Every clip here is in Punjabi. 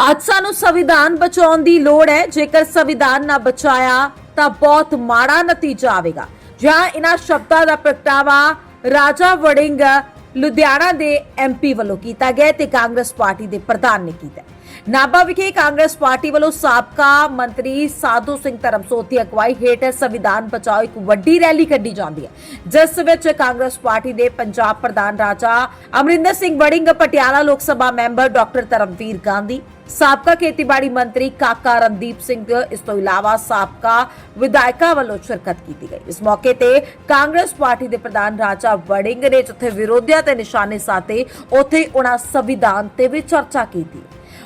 ਅੱਜ ਸਾਨੂੰ ਸੰਵਿਧਾਨ ਬਚਾਉਣ ਦੀ ਲੋੜ ਹੈ। ਜੇਕਰ ਸੰਵਿਧਾਨ ਨਾ ਬਚਾਇਆ, ਤਾਂ ਬਹੁਤ ਮਾੜਾ ਨਤੀਜਾ ਆਵੇਗਾ। ਜਾਂ ਇਹਨਾਂ ਸ਼ਬਦਾਂ ਦਾ ਪ੍ਰਗਟਾਵਾ ਰਾਜਾ ਵੜਿੰਗ ਲੁਧਿਆਣਾ ਦੇ ਐਮਪੀ ਵੱਲੋਂ ਕੀਤਾ ਗਿਆ ਤੇ ਕਾਂਗਰਸ ਪਾਰਟੀ ਦੇ ਪ੍ਰਧਾਨ ਨੇ ਕੀਤਾ ਨਾਭਾ ਵਿਖੇ ਕਾਂਗਰਸ ਪਾਰਟੀ ਵੱਲੋਂ ਸਾਬਕਾ ਮੰਤਰੀ ਸਾਧੂ ਸਿੰਘ ਧਰਮਸੋਤ ਦੀ ਅਗਵਾਈ ਹੇਠ ਸੰਵਿਧਾਨ ਬਚਾਓ ਇੱਕ ਵੱਡੀ ਰੈਲੀ ਕੱਢੀ ਜਾਂਦੀ ਹੈ, ਜਿਸ ਵਿੱਚ ਕਾਂਗਰਸ ਪਾਰਟੀ ਦੇ ਪੰਜਾਬ ਪ੍ਰਧਾਨ ਰਾਜਾ ਅਮਰਿੰਦਰ ਸਿੰਘ ਵੜਿੰਗ, ਪਟਿਆਲਾ ਲੋਕ ਸਭਾ ਮੈਂਬਰ ਡਾਕਟਰ ਧਰਮਵੀਰ ਗਾਂਧੀ, ਸਾਬਕਾ ਖੇਤੀਬਾੜੀ ਮੰਤਰੀ ਕਾਕਾ ਰਣਦੀਪ ਸਿੰਘ, ਇਸ ਤੋਂ ਇਲਾਵਾ ਸਾਬਕਾ ਵਿਧਾਇਕਾਂ ਵੱਲੋਂ ਸ਼ਿਰਕਤ ਕੀਤੀ ਗਈ। ਇਸ ਮੌਕੇ ਤੇ ਕਾਂਗਰਸ ਪਾਰਟੀ ਦੇ ਪ੍ਰਧਾਨ ਰਾਜਾ ਵੜਿੰਗ ਨੇ ਜਿੱਥੇ ਵਿਰੋਧੀਆਂ ਤੇ ਨਿਸ਼ਾਨੇ ਸਾਤੇ ਉੱਥੇ ਉਹਨਾਂ ਸੰਵਿਧਾਨ ਤੇ ਵੀ ਚਰਚਾ ਕੀਤੀ।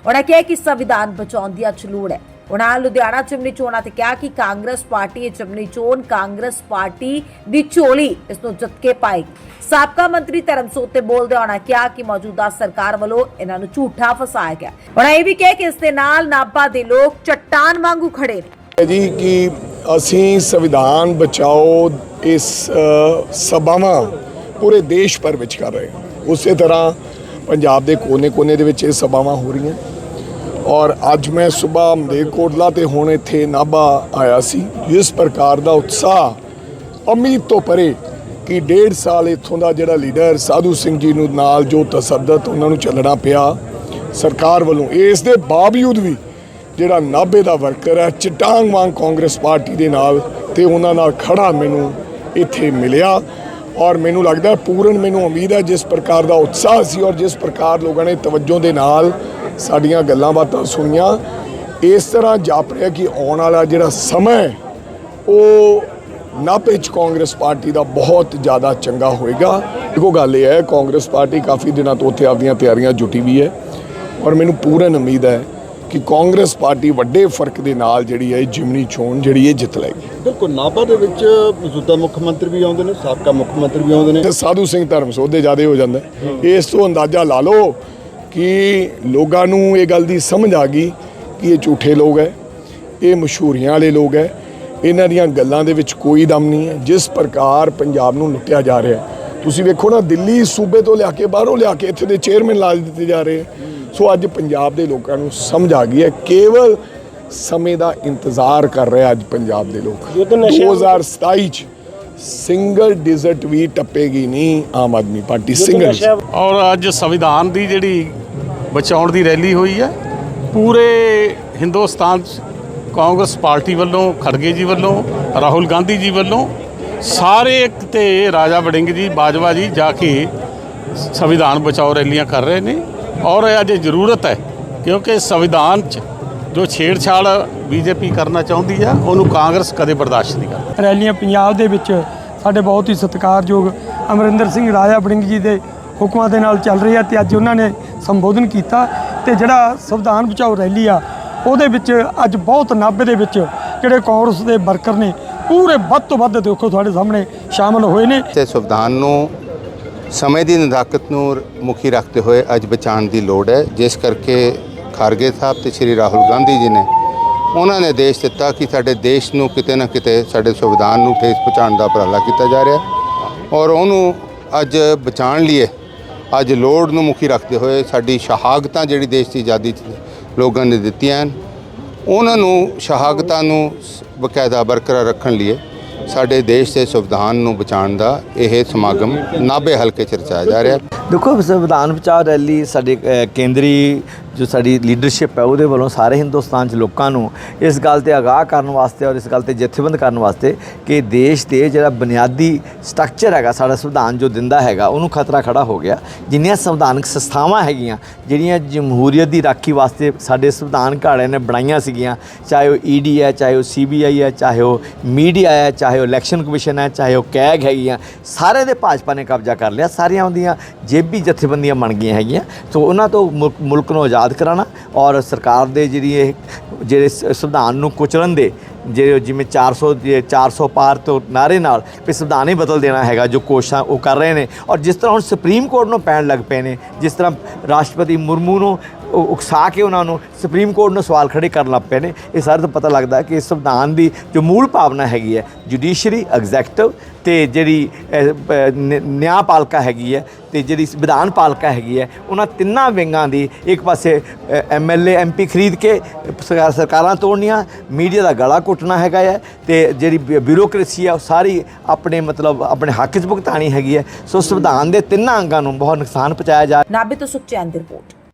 ਉਹਨਾਂ ਕਿਹਾ ਕਿ ਸੰਵਿਧਾਨ ਬਚਾਉਣ ਦੀ ਅੱਜ ਲੋੜ ਹੈ। ਉਹਨਾਂ ਲੁਧਿਆਣਾ ਚਿਮਨੀ ਚੋਣਾਂ ਤੇ ਕਿਹਾ ਕਿ ਕਾਂਗਰਸ ਪਾਰਟੀ ਇਹ ਚਿਮਨੀ ਚੋਣ, ਕਾਂਗਰਸ ਪਾਰਟੀ ਦੀ ਝੋਲੀ ਇਸ ਨੂੰ ਜਿੱਤ ਪਾਏਗੀ। ਸਾਬਕਾ ਮੰਤਰੀ ਧਰਮਸੋਤ ਤੇ ਬੋਲਦੇ ਉਹਨਾਂ ਕਿਹਾ ਕਿ ਮੌਜੂਦਾ ਸਰਕਾਰ ਵੱਲੋਂ ਇਹਨਾਂ ਨੂੰ ਝੂਠਾ ਫਸਾਇਆ ਗਿਆ। ਉਹਨਾਂ ਇਹ ਵੀ ਕਿਹਾ ਕਿ ਇਸ ਦੇ ਨਾਲ ਨਾਭਾ ਦੇ ਲੋਕ ਚੱਟਾਨ ਵਾਂਗੂ ਖੜੇ ਨੇ। ਜੀ ਕਿ ਅਸੀਂ ਸੰਵਿਧਾਨ ਬਚਾਓ ਇਸ ਸਭਾਵਾਂ ਪੂਰੇ ਦੇਸ਼ ਭਰ ਵਿੱਚ ਕਰ ਰਹੇ ਹਾਂ। ਉਸੇ ਤਰ੍ਹਾਂ ਪੰਜਾਬ ਦੇ ਕੋਨੇ-ਕੋਨੇ ਦੇ ਵਿੱਚ ਇਹ ਸਭਾਵਾਂ ਹੋ ਰਹੀਆਂ। ਔਰ ਅੱਜ ਮੈਂ ਸਵੇਰ ਮਲੇਰਕੋਟਲਾ ਤੇ ਹੁਣ ਇੱਥੇ ਨਾਭਾ ਆਇਆ ਸੀ। ਜਿਸ ਪ੍ਰਕਾਰ ਦਾ ਉਤਸ਼ਾਹ ਉਮੀਦ ਤੋਂ ਪਰੇ ਕਿ ਡੇਢ ਸਾਲ ਇੱਥੋਂ ਦਾ ਜਿਹੜਾ ਲੀਡਰ ਸਾਧੂ ਸਿੰਘ ਜੀ ਨੂੰ ਨਾਲ ਜੋ ਤਸੱਦਦ ਉਹਨਾਂ ਨੂੰ ਚੱਲਣਾ ਪਿਆ ਸਰਕਾਰ ਵੱਲੋਂ, ਇਸ ਦੇ ਬਾਵਜੂਦ ਵੀ ਜਿਹੜਾ ਨਾਭੇ ਦਾ ਵਰਕਰ ਹੈ, ਚਟਾਂਗ ਵਾਂਗ ਕਾਂਗਰਸ ਪਾਰਟੀ ਦੇ ਨਾਲ ਤੇ ਉਹਨਾਂ ਨਾਲ ਖੜਾ ਮੈਨੂੰ ਇੱਥੇ ਮਿਲਿਆ। ਔਰ ਮੈਨੂੰ ਲੱਗਦਾ ਪੂਰਨ ਮੈਨੂੰ ਉਮੀਦ ਹੈ ਜਿਸ ਪ੍ਰਕਾਰ ਦਾ ਉਤਸ਼ਾਹ ਸੀ ਔਰ ਜਿਸ ਪ੍ਰਕਾਰ ਲੋਕਾਂ ਨੇ ਤਵੱਜੋ ਦੇ ਨਾਲ ਸਾਡੀਆਂ ਗੱਲਾਂ ਬਾਤਾਂ ਸੁਣੀਆਂ, ਇਸ ਤਰ੍ਹਾਂ ਜਾਪ ਰਿਹਾ ਕਿ ਆਉਣ ਵਾਲਾ ਜਿਹੜਾ ਸਮਾਂ ਉਹ ਨਾਭੇ 'ਚ ਕਾਂਗਰਸ ਪਾਰਟੀ ਦਾ ਬਹੁਤ ਜ਼ਿਆਦਾ ਚੰਗਾ ਹੋਏਗਾ। ਇੱਕੋ ਗੱਲ ਇਹ ਹੈ, ਕਾਂਗਰਸ ਪਾਰਟੀ ਕਾਫੀ ਦਿਨਾਂ ਤੋਂ ਉੱਥੇ ਆਪਦੀਆਂ ਤਿਆਰੀਆਂ ਜੁਟੀ ਵੀ ਹੈ ਔਰ ਮੈਨੂੰ ਪੂਰਨ ਉਮੀਦ ਹੈ ਕਿ ਕਾਂਗਰਸ ਪਾਰਟੀ ਵੱਡੇ ਫ਼ਰਕ ਦੇ ਨਾਲ ਜਿਹੜੀ ਹੈ ਜਿਮਨੀ ਚੋਣ ਜਿਹੜੀ ਇਹ ਜਿੱਤ ਲਏਗੀ ਬਿਲਕੁਲ ਨਾਭਾ ਦੇ ਵਿੱਚ ਮੌਜੂਦਾ ਮੁੱਖ ਮੰਤਰੀ ਵੀ ਆਉਂਦੇ ਨੇ ਸਾਬਕਾ ਮੁੱਖ ਮੰਤਰੀ ਵੀ ਆਉਂਦੇ ਨੇ। ਤੇ ਸਾਧੂ ਸਿੰਘ ਧਰਮ ਸੋਧੇ ਜ਼ਿਆਦੇ ਹੋ ਜਾਂਦਾ। ਹੈ। ਇਸ ਤੋਂ ਅੰਦਾਜ਼ਾ ਲਾ ਲਓ ਕਿ ਲੋਕਾਂ ਨੂੰ ਇਹ ਗੱਲ ਦੀ ਸਮਝ ਆ ਗਈ ਕਿ ਇਹ ਝੂਠੇ ਲੋਕ ਹੈ ਇਹ ਮਸ਼ਹੂਰੀਆਂ ਵਾਲੇ ਲੋਕ ਹੈ। ਇਹਨਾਂ ਦੀਆਂ ਗੱਲਾਂ ਦੇ ਵਿੱਚ ਕੋਈ ਦਮ ਨਹੀਂ ਹੈ। ਜਿਸ ਪ੍ਰਕਾਰ ਪੰਜਾਬ ਨੂੰ ਲੁੱਟਿਆ ਜਾ ਰਿਹਾ ਹੈ ਤੁਸੀਂ ਵੇਖੋ ਨਾ ਦਿੱਲੀ ਸੂਬੇ ਤੋਂ ਲਿਆ ਕੇ ਬਾਹਰੋਂ ਲਿਆ ਕੇ ਇੱਥੇ ਦੇ ਚੇਅਰਮੈਨ ਲਾ ਦਿੱਤੇ ਜਾ ਰਹੇ ਹੈ। ਸੋ ਅੱਜ ਪੰਜਾਬ ਦੇ ਲੋਕਾਂ ਨੂੰ ਸਮਝ ਆ ਗਈ ਹੈ ਕੇਵਲ ਸਮੇਂ ਦਾ ਇੰਤਜ਼ਾਰ ਕਰ ਰਿਹਾ ਅੱਜ ਪੰਜਾਬ ਦੇ ਲੋਕ 2027 ਚ ਸਿੰਗਲ ਡਿਜ਼ਰਟ ਵੀ ਟੱਪੇਗੀ ਨਹੀਂ ਆਮ ਆਦਮੀ ਪਾਰਟੀ ਸਿੰਗਲ ਔਰ ਅੱਜ ਸੰਵਿਧਾਨ ਦੀ ਜਿਹੜੀ ਬਚਾਉਣ ਦੀ ਰੈਲੀ ਹੋਈ ਹੈ ਪੂਰੇ ਹਿੰਦੁਸਤਾਨ 'ਚ ਕਾਂਗਰਸ ਪਾਰਟੀ ਵੱਲੋਂ ਖੜਗੇ ਜੀ ਵੱਲੋਂ ਰਾਹੁਲ ਗਾਂਧੀ ਜੀ ਵੱਲੋਂ ਸਾਰੇ ਇੱਕ ਤੇ ਰਾਜਾ ਵੜਿੰਗ ਜੀ, ਬਾਜਵਾ ਜੀ ਜਾ ਕੇ ਸੰਵਿਧਾਨ ਬਚਾਓ ਰੈਲੀਆਂ ਕਰ ਰਹੇ ਨੇ ਔਰ ਇਹ ਅੱਜ ਜ਼ਰੂਰਤ ਹੈ ਕਿਉਂਕਿ ਸੰਵਿਧਾਨ 'ਚ ਜੋ ਛੇੜਛਾੜ ਬੀਜੇਪੀ ਕਰਨਾ ਚਾਹੁੰਦੀ ਆ, ਉਹਨੂੰ ਕਾਂਗਰਸ ਕਦੇ ਬਰਦਾਸ਼ਤ ਨਹੀਂ ਕਰਦੀ। ਰੈਲੀਆਂ ਪੰਜਾਬ ਦੇ ਵਿੱਚ ਸਾਡੇ ਬਹੁਤ ਹੀ ਸਤਿਕਾਰਯੋਗ ਅਮਰਿੰਦਰ ਸਿੰਘ, ਰਾਜਾ ਵੜਿੰਗ ਜੀ ਦੇ ਹੁਕਮਾਂ ਦੇ ਨਾਲ ਚੱਲ ਰਹੀ ਆ ਤੇ ਅੱਜ ਉਹਨਾਂ ਨੇ ਸੰਬੋਧਨ ਕੀਤਾ ਤੇ ਜਿਹੜਾ ਸੰਵਿਧਾਨ ਬਚਾਓ ਰੈਲੀ ਆ, ਉਹਦੇ ਵਿੱਚ ਅੱਜ ਬਹੁਤ ਨਾਭੇ ਦੇ ਵਿੱਚ ਜਿਹੜੇ ਕਾਂਗਰਸ ਦੇ ਵਰਕਰ ਨੇ, ਪੂਰੇ ਵੱਧ ਤੋਂ ਵੱਧ ਦੇਖੋ ਤੁਹਾਡੇ ਸਾਹਮਣੇ ਸ਼ਾਮਲ ਹੋਏ ਨੇ। ਤੇ ਸੰਵਿਧਾਨ ਨੂੰ ਸਮੇਂ ਦੀ ਨਜ਼ਾਕਤ ਨੂੰ ਮੁਖੀ ਰੱਖਦੇ ਹੋਏ ਅੱਜ ਬਚਾਉਣ ਦੀ ਲੋੜ ਹੈ। ਜਿਸ ਕਰਕੇ ਖਾਰਗੇ ਸਾਹਿਬ ਤੇ ਸ਼੍ਰੀ ਰਾਹੁਲ ਗਾਂਧੀ ਜੀ ਨੇ ਉਹਨਾਂ ਨੇ ਦੇਸ਼ ਦਿੱਤਾ ਕਿ ਸਾਡੇ ਦੇਸ਼ ਨੂੰ ਕਿਤੇ ਨਾ ਕਿਤੇ ਸਾਡੇ ਸੰਵਿਧਾਨ ਨੂੰ ਠੇਸ ਪਹੁੰਚਾਉਣ ਦਾ ਉਪਰਾਲਾ ਕੀਤਾ ਜਾ ਰਿਹਾ ਔਰ ਉਹਨੂੰ ਅੱਜ ਬਚਾਉਣ ਲਈ ਅੱਜ ਲੋੜ ਨੂੰ ਮੁਖੀ ਰੱਖਦੇ ਹੋਏ ਸਾਡੀ ਸ਼ਹਾਦਤਾਂ ਜਿਹੜੀ ਦੇਸ਼ ਦੀ ਆਜ਼ਾਦੀ 'ਚ ਲੋਕਾਂ ਨੇ ਦਿੱਤੀਆਂ ਹਨ ਉਹਨਾਂ ਨੂੰ ਸ਼ਹਾਦਤਾਂ ਨੂੰ ਬਕਾਇਦਾ ਬਰਕਰਾਰ ਰੱਖਣ ਲਈ ਸਾਡੇ ਦੇਸ਼ ਦੇ ਸੰਵਿਧਾਨ ਨੂੰ ਬਚਾਉਣ ਦਾ ਇਹ ਸਮਾਗਮ ਨਾਭੇ ਹਲਕੇ 'ਚ ਰਚਾਇਆ ਜਾ ਰਿਹਾ ਦੇਖੋ ਸੰਵਿਧਾਨ ਬਚਾਓ ਰੈਲੀ ਸਾਡੇ ਕੇਂਦਰੀ ਜੋ ਸਾਡੀ ਲੀਡਰਸ਼ਿਪ ਹੈ, ਉਹਦੇ ਵੱਲੋਂ ਸਾਰੇ ਹਿੰਦੁਸਤਾਨ 'ਚ ਲੋਕਾਂ ਨੂੰ ਇਸ ਗੱਲ ਤੇ ਆਗਾਹ ਕਰਨ ਵਾਸਤੇ ਔਰ ਇਸ ਗੱਲ ਤੇ ਜਥੇਬੰਦ ਕਰਨ ਵਾਸਤੇ ਕਿ ਦੇਸ਼ ਦੇ ਜਿਹੜਾ ਬੁਨਿਆਦੀ ਸਟਰਕਚਰ ਹੈਗਾ, ਸਾਡਾ ਸੰਵਿਧਾਨ ਜੋ ਦਿੰਦਾ ਹੈਗਾ, ਉਹਨੂੰ ਖਤਰਾ ਖੜਾ ਹੋ ਗਿਆ। ਜਿੰਨੀਆਂ ਸੰਵਿਧਾਨਕ ਸੰਸਥਾਵਾਂ ਹੈਗੀਆਂ, ਜਿਹੜੀਆਂ ਜਮਹੂਰੀਅਤ ਦੀ ਰਾਖੀ ਵਾਸਤੇ ਸਾਡੇ ਸੰਵਿਧਾਨ ਘਾੜਿਆਂ ਨੇ ਬਣਾਈਆਂ ਸੀਗੀਆਂ, ਚਾਹੇ ਉਹ ਈਡੀ ਹੈ, ਚਾਹੇ ਉਹ ਸੀਬੀਆਈ ਹੈ, ਚਾਹੇ ਉਹ ਮੀਡੀਆ ਹੈ, ਚਾਹੇ ਉਹ ਇਲੈਕਸ਼ਨ ਕਮਿਸ਼ਨ ਹੈ, ਚਾਹੇ ਉਹ ਕੈਗ ਹੈਗੀਆਂ ਸਾਰੇ ਦੇ ਭਾਜਪਾ ਨੇ ਕਬਜ਼ਾ ਕਰ ਲਿਆ। ਸਾਰੀਆਂ ਉਹਦੀਆਂ ਜੇਬੀ ਜਥੇਬੰਦੀਆਂ ਬਣ ਗਈਆਂ ਹੈਗੀਆਂ। ਸੋ ਉਹਨਾਂ ਤੋਂ ਮੁਲਕ- ਮੁਲਕ ਨੂੰ ਆਜ਼ਾਦ ਕਰਾਉਣਾ ਔਰ ਸਰਕਾਰ ਦੇ ਜਿਹੜੀ ਇਹ ਜਿਹੜੇ ਸੰਵਿਧਾਨ ਨੂੰ ਕੁਚਲਣ ਦੇ ਜਿਹੜੇ ਜਿਵੇਂ 400 ਜੇ 400 ਪਾਰ ਤੋਂ ਨਾਰੇ ਨਾਲ ਵੀ ਸੰਵਿਧਾਨ ਹੀ ਬਦਲ ਦੇਣਾ ਹੈਗਾ ਜੋ ਕੋਸ਼ਿਸ਼ਾਂ ਉਹ ਕਰ ਰਹੇ ਨੇ। ਔਰ ਜਿਸ ਤਰ੍ਹਾਂ ਹੁਣ ਸੁਪਰੀਮ ਕੋਰਟ ਨੂੰ ਪੈਣ ਲੱਗ ਪਏ ਨੇ, ਜਿਸ ਤਰ੍ਹਾਂ ਰਾਸ਼ਟਰਪਤੀ ਮੁਰਮੂ ਨੂੰ ਉਕਸਾ ਕੇ ਉਹਨਾਂ ਨੂੰ ਸੁਪਰੀਮ ਕੋਰਟ ਨੂੰ ਸਵਾਲ ਖੜੇ ਕਰਨ ਲੱਗ ਪਏ ਨੇ, ਇਹ ਸਾਰੇ ਪਤਾ ਲੱਗਦਾ ਕਿ ਸੰਵਿਧਾਨ ਦੀ ਜੋ ਮੂਲ ਭਾਵਨਾ ਹੈਗੀ ਹੈ ਜੁਡੀਸ਼ਰੀ ਐਗਜ਼ੈਕਟਿਵ ਤੇ ਜਿਹੜੀ ਨਿਆਂ ਪ- ਹੈਗੀ ਹੈ ਤੇ ਜਿਹੜੀ ਵਿਧਾਨ ਪਾਲਿਕਾ ਹੈਗੀ ਹੈ, ਉਹਨਾਂ ਤਿੰਨਾਂ ਵਿੰਗਾਂ ਦੀ ਇੱਕ ਪਾਸੇ ਐਮਐਲਏ ਐਮਪੀ ਖਰੀਦ ਕੇ ਸਰਕਾਰਾਂ ਤੋੜਨੀਆਂ, ਮੀਡੀਆ ਦਾ ਗਲਾ ਘੁੱਟਣਾ ਹੈਗਾ ਹੈ ਤੇ ਜਿਹੜੀ ਬਿ- ਬਿਊਰੋਕ੍ਰੇਸੀ ਆ ਉਹ ਸਾਰੀ ਆਪਣੇ ਮਤਲਬ ਆਪਣੇ ਹੱਕ 'ਚ ਭੁਗਤਾਣੀ ਹੈਗੀ ਹੈ। ਸੋ ਸੰਵਿਧਾਨ ਦੇ ਤਿੰਨਾਂ ਅੰਗਾਂ ਨੂੰ ਬਹੁਤ ਨੁਕਸਾਨ ਪਹੁੰਚਾਇਆ ਜਾ ਨਾਭੇ ਤੋਂ ਸੁਖਚੈਨ ਦੀ ਰਿਪੋਰਟ।